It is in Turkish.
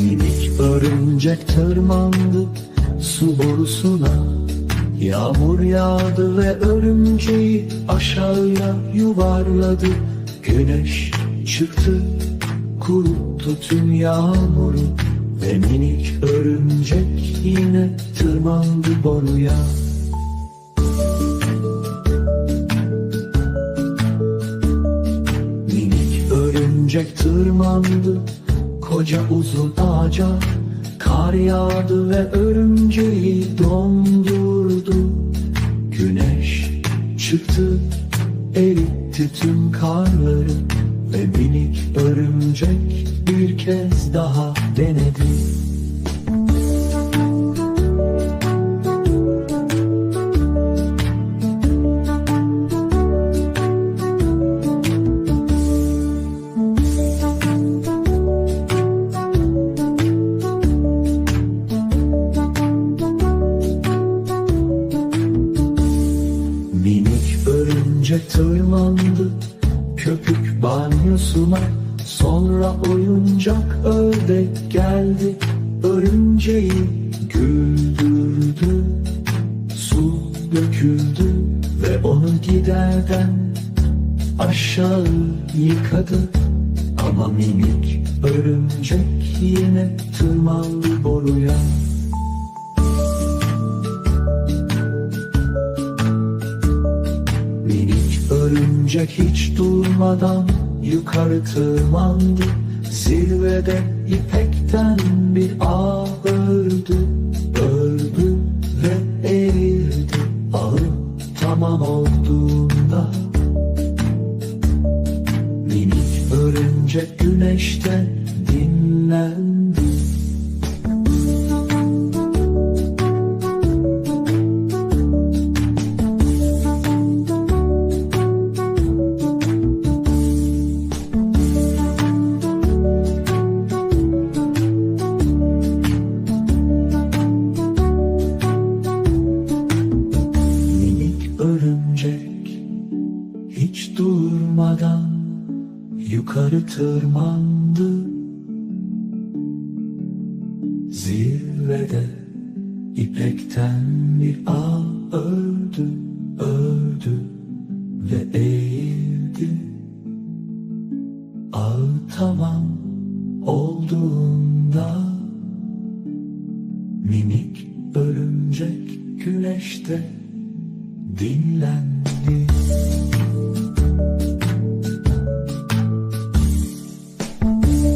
Minik örümcek tırmandı su borusuna. Yağmur yağdı ve örümceği aşağıya yuvarladı. Güneş çıktı kuruttu tüm yağmuru. Ve minik örümcek yine tırmandı boruya. Minik örümcek tırmandı koca uzun ağaca Kar yağdı ve örümceği dondurdu. Güneş çıktı eritti tüm karları Ve minik örümcek bir kez daha denedi örümcek tırmandı köpük banyosuna. Sonra oyuncak ördek geldi örümceği güldürdü. Su döküldü ve onu giderden aşağı yıkadı. Ama minik örümcek yine tırmandı örümcek hiç durmadan yukarı tırmandı. Zirvede ipekten bir ağ ördü. Ördü ve eğildi Ağı tamam olduğunda. Minik örümcek güneşte dinlendi yukarı tırmandı. Zirvede ipekten bir ağ ördü, ördü ve eğildi. Ağ tamam olduğunda Minik örümcek güneşte dinlendi